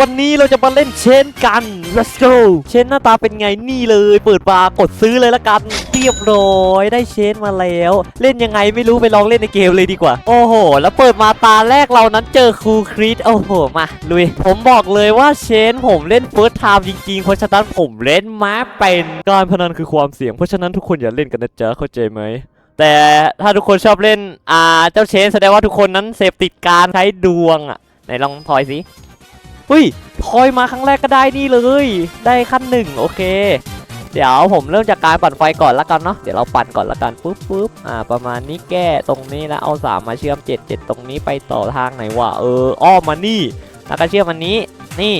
วันนี้เราจะมาเล่นเชนกัน let's go เชนหน้าตาเป็นไงนี่เลย เปิดมากดซื้อเลยละกัน เรียบร้อยได้เชนมาแล้ว เล่นยังไงไม่รู้ไปลองเล่นในเกมเลยดีกว่า โอ้โห แล้วเปิดมาตาแรกเรานั้นเจอครูคริสโอ้โห มาลุย ผมบอกเลยว่าเชนผมเล่นเฟิร์สไทม์จริงๆ เพราะฉะนั้นผมเล่นมาเป็นการพนันคือความเสี่ยง เพราะฉะนั้นทุกคนอย่าเล่นกันนะจ๊ะเข้าใจไหมแต่ถ้าทุกคนชอบเล่นอ่าเจ้าเชนแสดงว่าทุกคนนั้นเสพติดการใช้ดวงอะไหนลองทอยสิ เฮ้ยทอยมาครั้งแรกก็ได้นี่เลย ได้ขั้นหนึ่งโอเค เดี๋ยวผมเริ่มจากการปั่นไฟก่อนละกันเนาะเดี๋ยวเราปั่นก่อนละกันปุ๊บปุ๊บอ่าประมาณนี้แก้ตรงนี้แล้วเอาสามมาเชื่อมเจ็ดเจ็ดตรงนี้ไปต่อทางไหนวะเอออ้อมมานี่ แล้วก็เชื่อมอันนี้นี่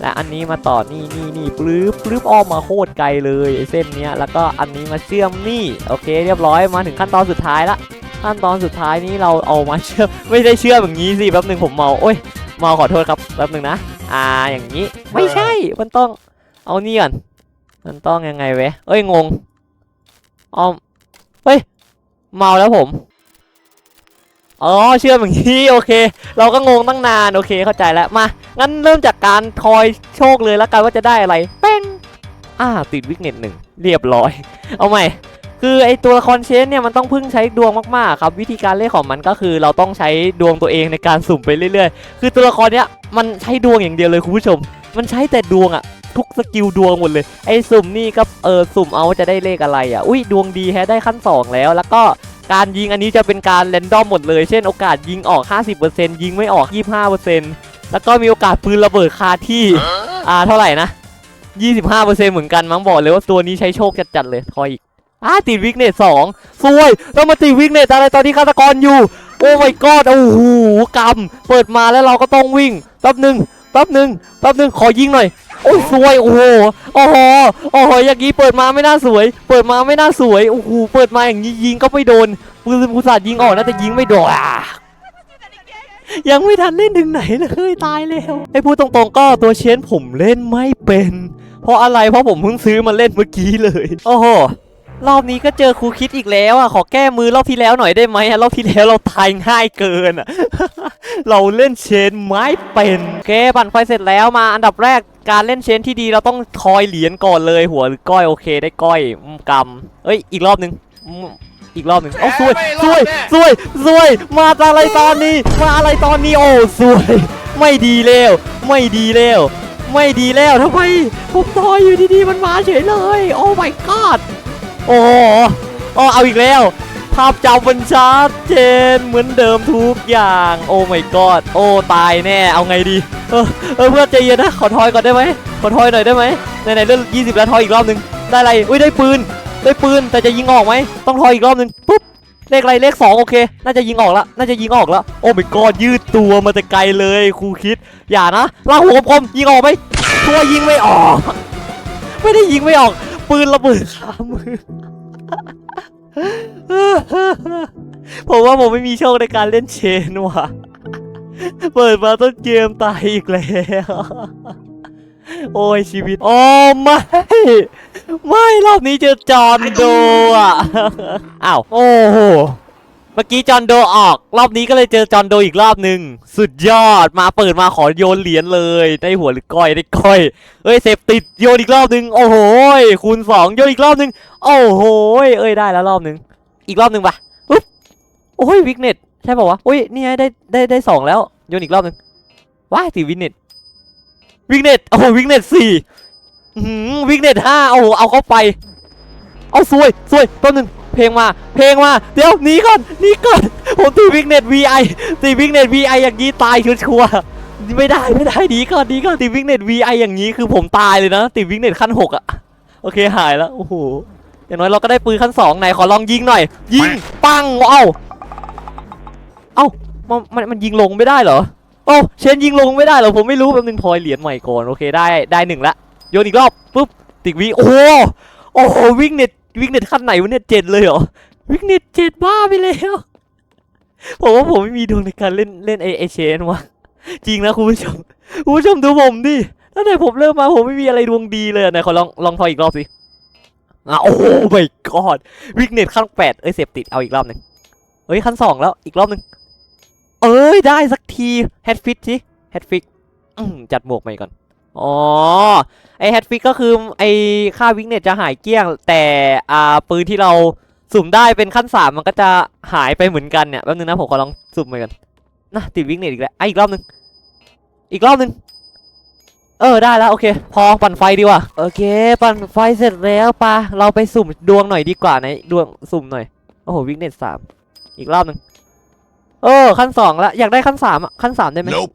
และอันนี้มาต่อนี่นี่นี่ปลื้บปลื้บอ้อมมาโคตรไกลเลยเส้นเนี้ยแล้วก็อันนี้มาเชื่อมนี่โอเค เรียบร้อยมาถึงขั้นตอนสุดท้ายละขั้นตอนสุดท้ายนี้เราเอามาเชื่อมไม่ได้เชื่อมอย่างนี้สิแป๊บหนึ่งผมเมาโอ้ย มาขอโทษครับแป๊บหนึ่งนะ อ่าอย่างนี้ไม่ใช่ มันต้อง เอานี่ก่อน มันต้องยังไงเว้ยเอ้ยงงเอาเฮ้ยเมาแล้วผม อ๋อเชื่อมอย่างนี้โอเค เราก็งงตั้งนานโอเคเข้าใจแล้วมางั้นเริ่มจากการทอยโชคเลยแล้วกันว่าจะได้อะไรเป้งอ่าติดวิกเน็ตหนึ่งเรียบร้อย เอาใหม่ คือไอตัวละครเชนเนี่ยมันต้องพึ่งใช้ดวงมากๆครับวิธีการเล่นของมันก็คือ เราต้องใช้ดวงตัวเองในการสุ่มไปเรื่อยๆ คือตัวละครเนี้ยมันใช้ดวงอย่างเดียวเลยคุณผู้ชม มันใช้แต่ดวงอะทุกสกิลดวงหมดเลยไอสุ่มนี่ก็เออสุ่มเอาว่าจะได้เลขอะไรอะอุ้ยดวงดีแฮะได้ขั้นสองแล้ว แล้วก็การยิงอันนี้จะเป็นการเรนดอมหมดเลย เช่นโอกาสยิงออก 50%ยิงไม่ออก 25%แล้วก็มีโอกาสปืนระเบิดคาที่อ่าเท่าไหร่นะ25%เหมือนกันมั้งบอกเลยว่าตัวนี้ใช้โชคจัดๆเลยทอยอีก อ่าติดวิกเนตสองซวยต้องมาติดวิกเนตอะไรตอนที่ฆาตกรอยู่ โอ้ my god โอ้โหกำเปิดมาแล้วเราก็ต้องวิ่งแป๊บหนึ่งแป๊บหนึ่งแป๊บหนึ่งขอยิงหน่อยโอ้ยสวยโอ้โหโอ้โหโอ้โหอย่างนี้เปิดมาไม่น่าสวย เปิดมาไม่น่าสวยโอ้โหเปิดมาอย่างนี้ยิงก็ไม่โดนปืนผู้สาดยิงออกนะแต่ยิงไม่โดนอะยังไม่ทันเล่นถึงไหนเลยตายแล้วไอ้พูดตรงๆก็ตัวเชนผมเล่นไม่เป็น เพราะอะไรเพราะผมเพิ่งซื้อมาเล่นเมื่อกี้เลย โอ้โห รอบนี้ก็เจอครูคิดอีกแล้วอะขอแก้มือรอบที่แล้วหน่อยได้ไหมอะรอบที่แล้วเราทายง่ายเกินอะเราเล่นเชนไม้เป็นโอเคปั่นไฟเสร็จแล้วมาอันดับแรกการเล่นเชนที่ดีเราต้องทอยเหรียญก่อนเลยหัวหรือก้อยโอเคได้ก้อยอืมกำเอ้ยอีกรอบหนึ่งอืมอีกรอบหนึ่งโอ้สวยสวยสวยสวยมาอะไรตอนนี้ มาอะไรตอนนี้โอ้สวย ไม่ดีแล้วไม่ดีแล้วไม่ดีแล้วทำไมผมทอยอยู่ดีๆมันมาเฉยเลย โอ้ my god โอ้โหโอ้เอาอีกแล้ว ภาพจำมันชัดเจนเหมือนเดิมทุกอย่าง โอ้ my god โอ้ ตายแน่ เอาไงดี เออเออเพื่อนใจเย็นนะ ขอทอยก่อนได้ไหมขอทอยหน่อยได้ไหมไหนๆเรื่อง20แล้วทอยอีกรอบหนึง ได้อะไร อุ้ยได้ปืน ได้ปืน แต่จะยิงออกไหม ต้องทอยอีกรอบหนึง ปุ๊บ เลขอะไร เลข2โอเค น่าจะยิงออกแล้วน่าจะยิงออกแล้วโอ้ my god ยืดตัวมาแต่ไกลเลย ครูคิด อย่านะลากหัวคมยิงออกไหมตัวยิงไม่ออก ไม่ได้ยิงไม่ออก ปืนระเบิดขามือ ผมว่าผมไม่มีโชคในการเล่นเชนว่ะ เปิดมาต้นเกมตายอีกแล้ว โอ้ยชีวิตโอ้ไม่ ไม่รอบนี้เจอจอนโดอะ อ้าว โอ้โห มื่อกี้จอห์นโดออก รอบนี้ก็เลยเจอจอห์นโดอีกรอบหนึ่งสุดยอดมาเปิดมาขอโยนเหรียญเลย ได้หัวหรือก้อยได้ก้อยเอ้ยเสพติดโยนอีกรอบหนึ่งโอ้โหคูณสองโยนอีกรอบหนึ่งโอ้โหเอ้ยได้แล้วรอบหนึ่งอีกรอบหนึ่งปะปุ๊บโอ้ยวิกเน็ตใช่ป่าวะอุ้ยนี่ไงได้ได้ได้สองแล้วโยนอีกรอบหนึ่งว้ายติดวิกเน็ตวิกเน็ตโอ้โหวิกเน็ตสี่วิกเน็ตห้าโอ้โหเอาเข้าไป เอาสวยสวยตัวหนึ่งเพลงมา เพลงมา เดี๋ยวหนีก่อนหนีก่อนผมตีวิกเน็ต VI ตีวิกเน็ต VI อย่างนี้ตายชัวร์ๆไม่ได้ไม่ได้ดีก่อนดีก่อนติดวิกเน็ต VI อย่างนี้คือผมตายเลยนะติดวิกเน็ตขั้นหกอะโอเคหายแล้วโอ้โหอย่างน้อยเราก็ได้ปืนขั้นสองไหนขอลองยิงหน่อย ยิงปังเอ้าเอ้ามันมันมันยิงลงไม่ได้เหรอโอ้เชนยิงลงไม่ได้เหรอผมไม่รู้แป๊บนึงทอยเหรียญใหม่ก่อนโอเคได้ได้หนึ่งละโยนอีกรอบปุ๊บติดวิโอ้ โอ้โหวิกเน็ตวิกเน็ตขั้นไหนวะเนี่ยเจ็ดเลยเหรอวิกเน็ตเจ็ดบ้าไปแล้วผมว่าผมไม่มีดวงในการเล่นเล่นไอไอเชนวะจริงนะคุณผู้ชมคุณผู้ชมดูผมดิตั้งแต่ผมเริ่มมาผมไม่มีอะไรดวงดีเลยอะไหนขอลองลองทอยอีกรอบสิอะโอ้โหไม่กอดวิกเน็ตขั้นแปดเอ้ยเสพติดเอาอีกรอบหนึ่งเอ้ยขั้นสองแล้วอีกรอบหนึ่งเอ้ยได้สักทีแฮตฟิตสิแฮตฟิกจัดหมวกใหม่ก่อน อ๋อ ไอแฮตฟิกก็คือไอค่าวิกเนตจะหายเกลี้ยง แต่อ่าปืนที่เราสุ่มได้เป็นขั้นสามมันก็จะหายไปเหมือนกันเนี่ยแป๊บนึงนะผมขอลองสุ่มใหม่กันนะติดวิกเนตอีกแล้วไอะอีกรอบนึง อีกรอบนึง เออได้แล้วโอเค พอปั่นไฟดีกว่าโอเค ปั่นไฟเสร็จแล้วปะเราไปสุ่มดวงหน่อยดีกว่าไหนดวงสุ่มหน่อยโอ้โหวิกเนตสามอีกรอบนึงเออขั้นสองแล้วอยากได้ขั้นสามอะขั้นสามได้ไหม Nope.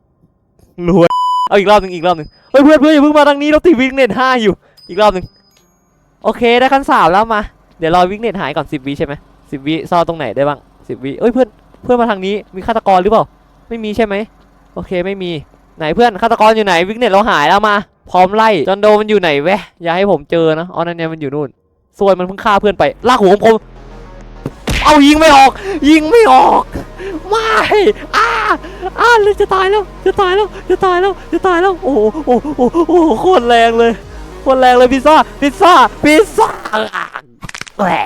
รวยเอาอีกรอบหนึ่งอีกรอบหนึ่ง เฮ้ยเพื่อนเพื่อนอย่าเพิ่งมาทางนี้เราติดวิกเน็ตห้าอยู่ อีกรอบหนึ่งโอเคได้ขั้นสามแล้วมา เดี๋ยวรอวิกเน็ตหายก่อนสิบวิใช่ไหมสิบวิซ่อนตรงไหนได้บ้างสิบวิเอ้ยเพื่อนเพื่อนมาทางนี้มีฆาตกรหรือเปล่า ไม่มีใช่ไหมโอเคไม่มีไหนเพื่อนฆาตกรอยู่ไหนวิกเน็ตเราหายแล้วมา พร้อมไล่จอนโดมันอยู่ไหนแวะอย่าให้ผมเจอนะอ๋อนั่นเนี่ยมันอยู่นู่นส่วนมันเพิ่งฆ่าเพื่อนไปลากหัวผมเอายิงไม่ออก ยิงไม่ออก ไม่อ้าอ้าเลยจะตายแล้ว จะตายแล้ว จะตายแล้ว จะตายแล้ว โอ้โหโอ้โหโอ้โหโคตรแรงเลย โคตรแรงเลยพิซซ่า พิซซ่า พิซซ่าแหละ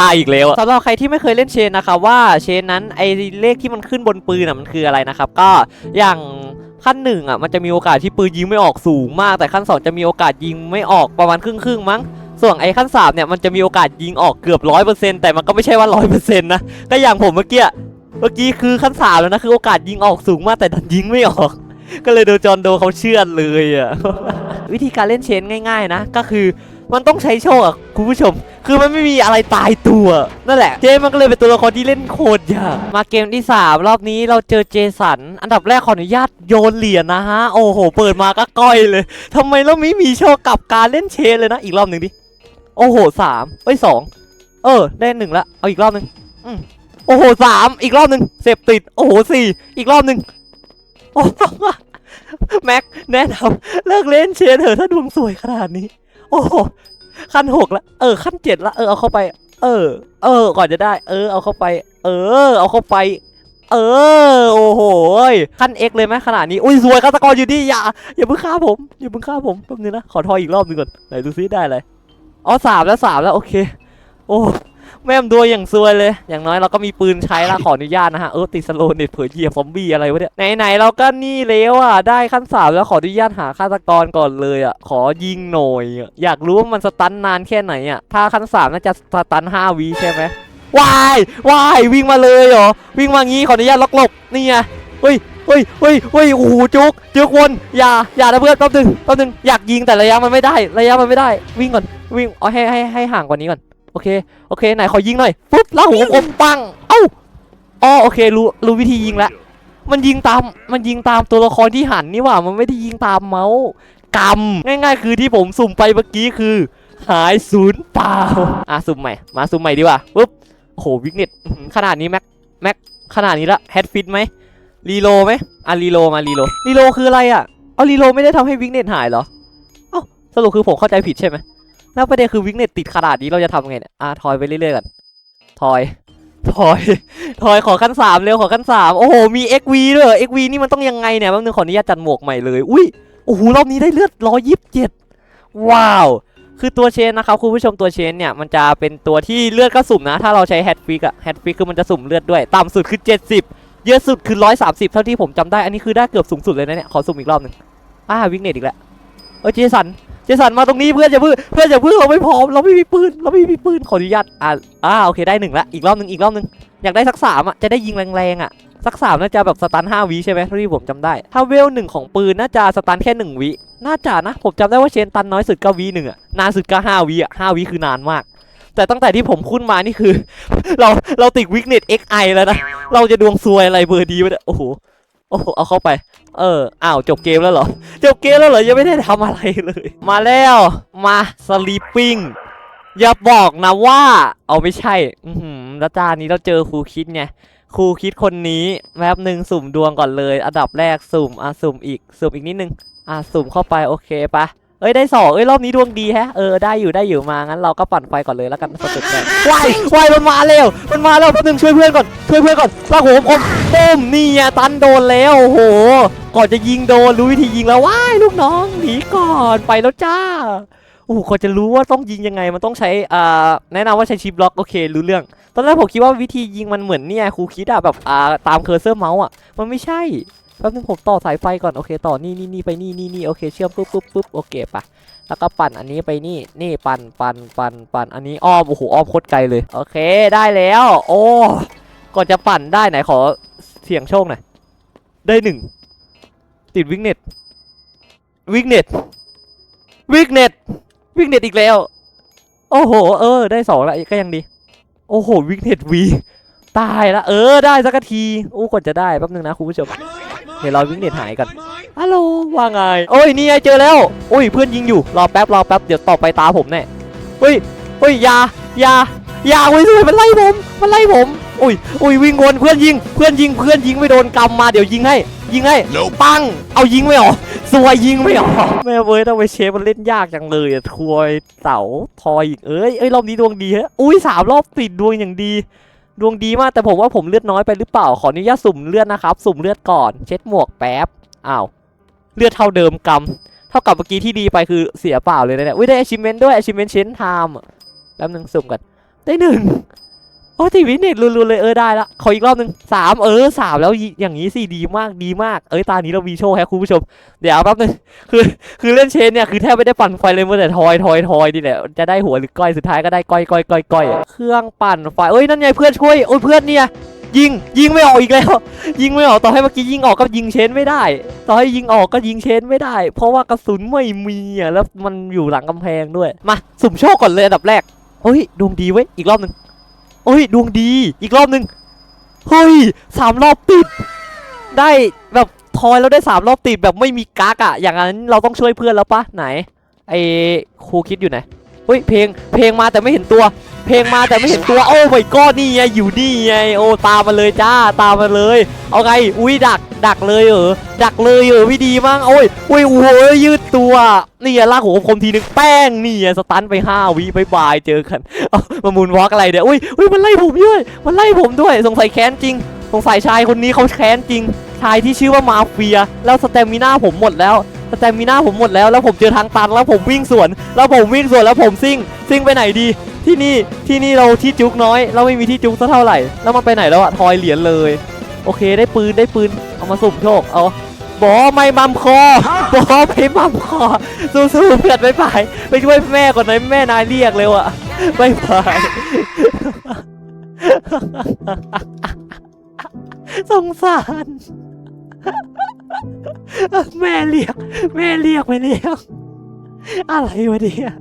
ตายอีกแล้วสำหรับใครที่ไม่เคยเล่นเชนนะครับว่าเชนนั้นไอเลขที่มันขึ้นบนปืนอะมันคืออะไรนะครับ ก็อย่างขั้นหนึ่งอะมันจะมีโอกาสที่ปืนยิงไม่ออกสูงมาก แต่ขั้นสองจะมีโอกาสยิงไม่ออกประมาณครึ่งครึ่งมั้ง ส่วนไอ้ขั้นสามเนี่ยมันจะมีโอกาสยิงออกเกือบร้อยเปอร์เซ็นต์แต่มันก็ไม่ใช่ว่าร้อยเปอร์เซ็นต์นะก็อย่างผมเมื่อกี้เมื่อกี้คือขั้นสามแล้วนะคือโอกาสยิงออกสูงมากแต่ดันยิงไม่ออก ก็เลยโดนจอนโดเขาเชื่อเลยอะวิธีการเล่นเชนง่าย ๆ นะ ก็คือมันต้องใช้โชคอะคุณผู้ชม คือมันไม่มีอะไรตายตัว นั่นแหละ เจมันก็เลยเป็นตัวละครที่เล่นโคตรยากมาเกมที่ 3 รอบนี้เราเจอเจสัน อันดับแรกขออนุญาตโยนเหรียญนะฮะ โอ้โห เปิดมาก็ก้อยเลยทำไมเราไม่มีโชคกับการเล่นเชนเลยนะ อีกรอบหนึ่งดิ โอ้โหสามเอ้ยสองเออ ได้หนึ่งละ เอาอีกรอบหนึ่งอืมโอ้โหสามอีกรอบหนึ่งเสพติด โอ้โหสี่อีกรอบหนึ่งโอ้แม็กแนะนำเลิกเล่นเชนเถอะถ้าดวงสวยขนาดนี้ โอ้โหขั้นหกละ เออ ขั้นเจ็ดละ เออ เอาเข้าไป เออ เออ ก่อนจะได้ เออ เอาเข้าไป เออ เอาเข้าไป เออ โอ้โห ขั้นเอ็กเลยไหมขนาดนี้ อุ้ยสวยฆาตกรอยู่นี่อย่า อย่าเพิ่งฆ่าผม อย่าเพิ่งฆ่าผม แป๊บนึงนะ ขอทอยอีกรอบหนึงก่อน ไหนดูซิได้อะไร อ๋อสามแล้วสามแล้วโอเค โอ้แม่มดัวอย่างซวยเลย อย่างน้อยเราก็มีปืนใช้ละขออนุญาตนะฮะ เออติดสโลว์เน็ตเผื่อเหยียบซอมบี้อะไรวะเนี่ย ไหนๆเราก็นี่แล้วอะ ได้ขั้นสามแล้วขออนุญาตหาฆาตกรก่อนเลยอะ ขอยิงหน่อยอะอยากรู้ว่ามันสตันนานแค่ไหนอะ ถ้าขั้นสามน่าจะสตันห้าวิใช่ไหมวายวายวิ่งมาเลยเหรอ วิ่งมางี้ขออนุญาตล็อกหลบนี่ไงเฮ้ยเฮ้ยเฮ้ยเฮ้ยโอ้โหจุกจุกวนอย่าอย่านะเพื่อนแป๊บนึงแป๊บนึงอยากยิงแต่ระยะมันไม่ได้ ระยะมันไม่ได้ วิ่งก่อน วิ่งเอาให้ให้ให้ห่างกว่านี้ก่อน โอเค โอเค ไหนขอยิงหน่อย ปุ๊บแล้วหัวอมปัง เอ้าอ๋อโอเครู้รู้วิธียิงแล้ว มันยิงตาม มันยิงตามตัวละครที่หันนี่หว่า มันไม่ได้ยิงตามเมาส์กำง่าย ๆ คือที่ผมสุ่มไปเมื่อกี้คือ หายศูนย์เปล่า อะสุ่มใหม่ มาสุ่มใหม่ดีกว่าปุ๊บโอ้โหวิกเน็ตอื้อหือขนาดนี้แม็ก แม็กขนาดนี้ละแฮดฟิตไหมรีโลไหมอะรีโลมารีโลรีโลคืออะไรอะ เอารีโลไม่ได้ทำให้วิกเน็ตหายเหรอ เอ้าสรุปคือผมเข้าใจผิดใช่ไหม แล้วประเด็นคือวิกเน็ตติดขนาดนี้เราจะทำไงเนี่ยอะทอยไปเรื่อยๆกันทอยทอยทอยขอขั้นสามเร็วขอขั้นสามโอ้โหมี XV ด้วยเหรอ XV นี่มันต้องยังไงเนี่ยแป๊บนึงขออนุญาตจัดหมวกใหม่เลยอุ้ยโอ้โหรอบนี้ได้เลือดร้อยยี่สิบเจ็ดว้าว คือตัวเชนนะครับคุณผู้ชมตัวเชนเนี่ยมันจะเป็นตัวที่เลือดก็สุ่มนะ ถ้าเราใช้แฮตฟิกอะแฮตฟิกคือมันจะสุ่มเลือดด้วย ต่ำสุดคือ 70 เยอะสุดคือ 130 เท่าที่ผมจำได้อันนี้คือได้เกือบสูงสุดเลยนะเนี่ยขอสุ่มอีกรอบหนึ่งอ่าวิกเน็ตอีกแล้ว เออเจสันเจสันมาตรงนี้เพื่อนอย่าเพิ่งเพื่อนอย่าเพิ่งเราไม่พร้อมเราไม่มีปืนเราไม่มีปืนขออนุญาตอ่าอ่าโอเคได้หนึ่งละอีกรอบหนึ่งอีกรอบหนึ่งอยากได้สักสามอะจะได้ยิงแรงๆอะสักสามน่าจะแบบสตันห้าวิใช่ไหมที่ผมจำได้ถ้าเวลหนึ่งของปืนน่าจะสตันแค่หนึ่งวิน่าจะนะผมจำได้ว่าเชนตันน้อยสุดก็วิหนึ่งอะนานสุดก็ห้าวิอะห้าวิคือนานมาก แต่ตั้งแต่ที่ผมคุ้นมานี่คือ เราเราติดวิกเน็ต XI แล้วนะเราจะดวงซวยอะไรเบอร์ดีวะเนี่ยโอ้โหโอ้โหเอาเข้าไป เอออ้าวจบเกมแล้วเหรอ จบเกมแล้วเหรอ ยังไม่ได้ทำอะไรเลย มาแล้วมาสลีปปิ้งอย่าบอกนะว่า เอาไม่ใช่ อือหือแล้วจานนี้เราเจอครูคิดไงครูคิดคนนี้แป๊บหนึ่งสุ่มดวงก่อนเลย อันดับแรกสุ่มอะสุ่มอีก สุ่มอีกนิดนึงอะสุ่มเข้าไปโอเคปะ เอ้ยได้สองเอ้ยรอบนี้ดวงดีแฮะเออได้อยู่ได้อยู่มางั้นเราก็ปั่นไฟก่อนเลยแล้วกันสเต็ปแรกวายวายมันมาแล้วมันมาแล้วแป๊บนึงช่วยเพื่อนก่อนช่วยเพื่อนก่อนลากหัวผมต้มนี่ไงตันโดนแล้วโอ้โหก่อนจะยิงโดนรู้วิธียิงแล้วว้ายลูกน้องหนีก่อนไปแล้วจ้าโอ้โหกว่าจะรู้ว่าต้องยิงยังไงมันต้องใช้อ่าแนะนำว่าใช้ชิปล็อกโอเครู้เรื่อง ตอนแรกผมคิดว่าวิธียิงมันเหมือนเนี่ยครูคิดอะแบบอ่าตามเคอร์เซอร์เมาส์อะมันไม่ใช่ แป๊บนึงผมต่อสายไฟก่อนโอเคต่อนี่นี่นี่ไปนี่นี่นี่โอเคเชื่อมปุ๊บปุ๊บปุ๊บโอเคปะแล้วก็ปั่นอันนี้ไปนี่นี่ปั่นปั่นปั่นปั่นอันนี้อ้อมโอ้โหอ้อมโคตรไกลเลยโอเคได้แล้ว โอ้ก่อนจะปั่นได้ไหนขอเสียงโชคหน่อยได้หนึ่งติดวิกเน็ตวิกเน็ตวิกเน็ตวิกเน็ตอีกแล้ว โอ้โห เออ ได้สองละก็ยังดี โอ้โหวิกเน็ตวีตายละเออได้สักทีโอ้กว่าจะได้แป๊บนึงนะคุณผู้ชม เดี๋ยวรอวิกเน็ตหายก่อนฮัลโหลว่าไงโอ้ยนี่ไงเจอแล้วโอ้ยเพื่อนยิงอยู่รอแป๊บรอแป๊บเดี๋ยวต่อไปตาผมแน่เฮ้ยเฮ้ยอยาอยาอยาเว้ยมันไล่ผมมันไล่ผมอุ้ยอุ้ยวิ่งวนเพื่อนยิงเพื่อนยิงเพื่อนยิงไม่โดนกำมาเดี๋ยวยิงให้ ยิงให้ปังเอายิงไม่ออกสวยยิงไม่ออกแม่เว้ยทำไมเชฟมันเล่นยากจังเลยอะทวยเต๋าทอยอีกเอ้ยเอ้ยรอบนี้ดวงดีฮะอุ้ยสามรอบติดดวงอย่างดี ดวงดีมากแต่ผมว่าผมเลือดน้อยไปหรือเปล่าขออนุญาตสุ่มเลือดนะครับ สุ่มเลือดก่อน เช็ดหมวกแป๊บอ้าวเลือดเท่าเดิมกำเท่ากับเมื่อกี้ที่ดีไปคือเสียเปล่าเลยนะเนี่ยอุ้ยได้ achievement ด้วย achievement chain time อะแป๊บนึงสุ่มกันได้หนึ่ง โอ้ทีวิเน็ตรัวๆเลยเออได้ละขออีกรอบหนึ่งสามเออสามแล้วอย่างนี้สิดีมากดีมากเอ้ยตานี้เรามีโชว์แฮะคุณผู้ชม เดี๋ยวแป๊บนึงคือคือเล่นเชนเนี่ยคือแทบไม่ได้ปั่นไฟเลยมัวแต่ทอยทอยทอยนี่แหละจะได้หัวหรือก้อยสุดท้ายก็ได้ก้อยก้อยก้อยก้อยเครื่องปั่นไฟเอ้ยนั่นไงเพื่อนช่วยโอ้ยเพื่อนเนี่ยยิงยิงไม่ออกอีกแล้ว ยิงไม่ออกต่อให้เมื่อกี้ยิงออกก็ยิงเชนไม่ได้ ต่อให้ยิงออกก็ยิงเชนไม่ได้ เพราะว่ากระสุนไม่มีอะแล้วมันอยู่หลังกำแพงด้วยมาสุ่มโชคก่อนเลยอันดับแรกเฮ้ยดวงดีเว้ยอีกรอบหนึ่ง โอ้ยดวงดีอีกรอบหนึ่งเฮ้ยสามรอบติด ได้แบบทอยแล้วได้สามรอบติดแบบไม่มีกักอะอย่างนั้นเราต้องช่วยเพื่อนแล้วปะไหน ไอครูคิดอยู่ไหน เฮ้ยเพลงเพลงมาแต่ไม่เห็นตัว เพลงมาแต่ไม่เห็นตัวโอ้ไม่ก็นี่ไงอยู่นี่ไงโอ้ตามมาเลยจ้าตามมาเลย เอาไงอุ้ยดักดักเลยเหรอดักเลยเหรอไม่ดีมั้งโอ้ยอุ้ยโอ้ยยืดตัวนี่ลากหัวคมทีนึงแป้งนี่สตันไปห้าวิบายบายเจอกันเอามามูนวอล์กอะไรเดี๋ยวอุ้ยอุ้ยมันไล่ผมด้วยมันไล่ผมด้วยสงสัยแค้นจริงสงสัยชายคนนี้เขาแค้นจริงชายที่ชื่อว่ามาเฟีย แล้วสเตมิน่าผมหมดแล้ว สเตมิน่าผมหมดแล้วแล้วผมเจอทางตันแล้วผมวิ่งสวน แล้วผมวิ่งสวนแล้วผมซิ่งซิ่งไปไหนดี ที่นี่ที่นี่เราที่จุกน้อย เราไม่มีที่จุกสักเท่าไหร่ แล้วมันไปไหนแล้วอะทอยเหรียญเลย โอเคได้ปืนได้ปืนเอามาสุ่มโชคเอาบอไม่มัมคอบอไม่มัมคอสู้ๆเพื่อนไปไปไปช่วยแม่ก่อนหน่อยแม่นายเรียกเร็วอะบายบายสงสาร แม่เรียก แม่เรียกไปเรียกอะไรวะเนี่ย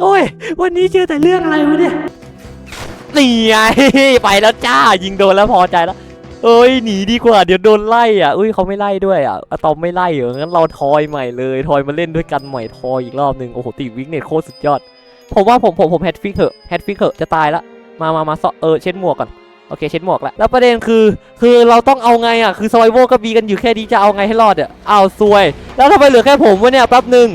โอ้ย วันนี้เจอแต่เรื่องอะไรวะเนี่ยนี่ไงไปแล้วจ้า ยิงโดนแล้วพอใจแล้ว เอ้ยหนีดีกว่า เดี๋ยวโดนไล่อะอุ้ยเขาไม่ไล่ด้วยอะอะตอมไม่ไล่เหรองั้นเราทอยใหม่เลย ทอยมาเล่นด้วยกันใหม่ทอยอีกรอบหนึ่งโอ้โหตีวิกเน็ตโคตรสุดยอด ผมว่าผมผมผมแฮตฟิกเหอะแฮตฟิกเหอะจะตายละมามามาซอเออเช็ดหมวกก่อน โอเคเช็ดหมวกแล้วแล้วประเด็นคือ คือเราต้องเอาไงอะคือสไวโวก็มีกันอยู่แค่นี้จะเอาไงให้รอดอะเอาซวย แล้วทำไมเหลือแค่ผมวะเนี่ยแป๊บหนึ่ง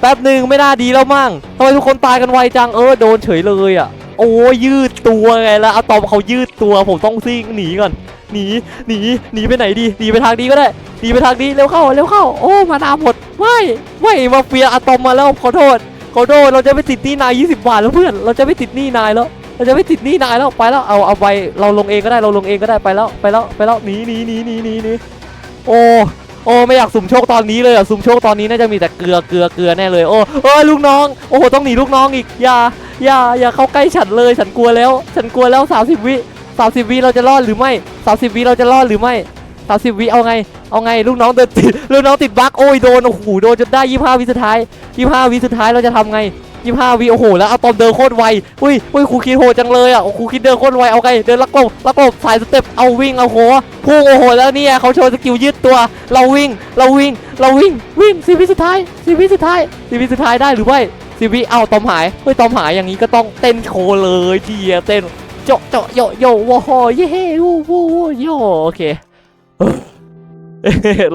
แป๊บหนึ่งไม่น่าดีแล้วมั่งทำไมทุกคนตายกันไวจังเออโดนเฉยเลยอะ โอ้ยยืดตัวไงแล้วอะตอมเขายืดตัวผมต้องซิ่งหนีก่อนหนีหนีหนีไปไหนดีหนีไปทางนี้ก็ได้หนีไปทางนี้เร็วเข้าเร็วเข้า โอ้มานามหมดไม่ไม่มาเฟียอะตอมมาแล้วขอโทษขอโทษเราจะไม่ติดหนี้นาย 20 บาทแล้วเพื่อน เราจะไม่ติดหนี้นายแล้ว เราจะไม่ติดหนี้นายแล้วไปแล้วเอาเอาไปเราลงเองก็ได้เราลงเองก็ได้ไปแล้วไปแล้วไปแล้วหนีหนีหนีหนีหนีหนีโอ้โอ้ไม่อยากสุ่มโชคตอนนี้เลยอะสุ่มโชคตอนนี้น่าจะมีแต่เกลือเกลือเกลือแน่เลยโอ้เอ้ยลูกน้องโอ้โหต้องหนีลูกน้องอีกอย่าอย่าอย่าเข้าใกล้ฉันเลย ฉันกลัวแล้ว ฉันกลัวแล้ว 30 วิ30 วิเราจะรอดหรือไม่ 30 วิเราจะรอดหรือไม่ 30 วิเอาไง เอาไงลูกน้องเดินติดลูกน้องติดบั๊กโอ้ยโดนโอ้โหโดนจนได้ 25 วิสุดท้าย 25 วิสุดท้ายเราจะทำไง ยี่ห้าวิโอ้โหแล้วอะตอมเดินโคตรไวอุ้ยอุ้ยครูคิดโหจังเลยอะครูคิดเดินโคตรไวเอาไงเดินลักกบลักกบสายสเต็ปเอาวิ่งเอาโหพุ่งโอ้โหแล้วเนี่ยเขาโชว์สกิลยืดตัว เราวิ่งเราวิ่งเราวิ่งวิ่งสิวิสุดท้ายสิวิสุดท้ายสิวิสุดท้ายได้หรือไม่สิวิเอาตอมหายเฮ้ยตอมหายอย่างนี้ก็ต้องเต้นโชว์เลยทีเดียวเต้นโจะโจะโยโยโวโฮเย่วูวูวูโยโอเค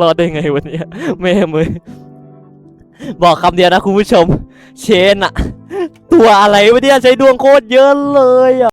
รอดได้ไงวันนี้แม่มือบอกคำเดียวนะคุณผู้ชม เชนอะตัวอะไรวะเนี่ยใช้ดวงโคตรเยอะเลยอะ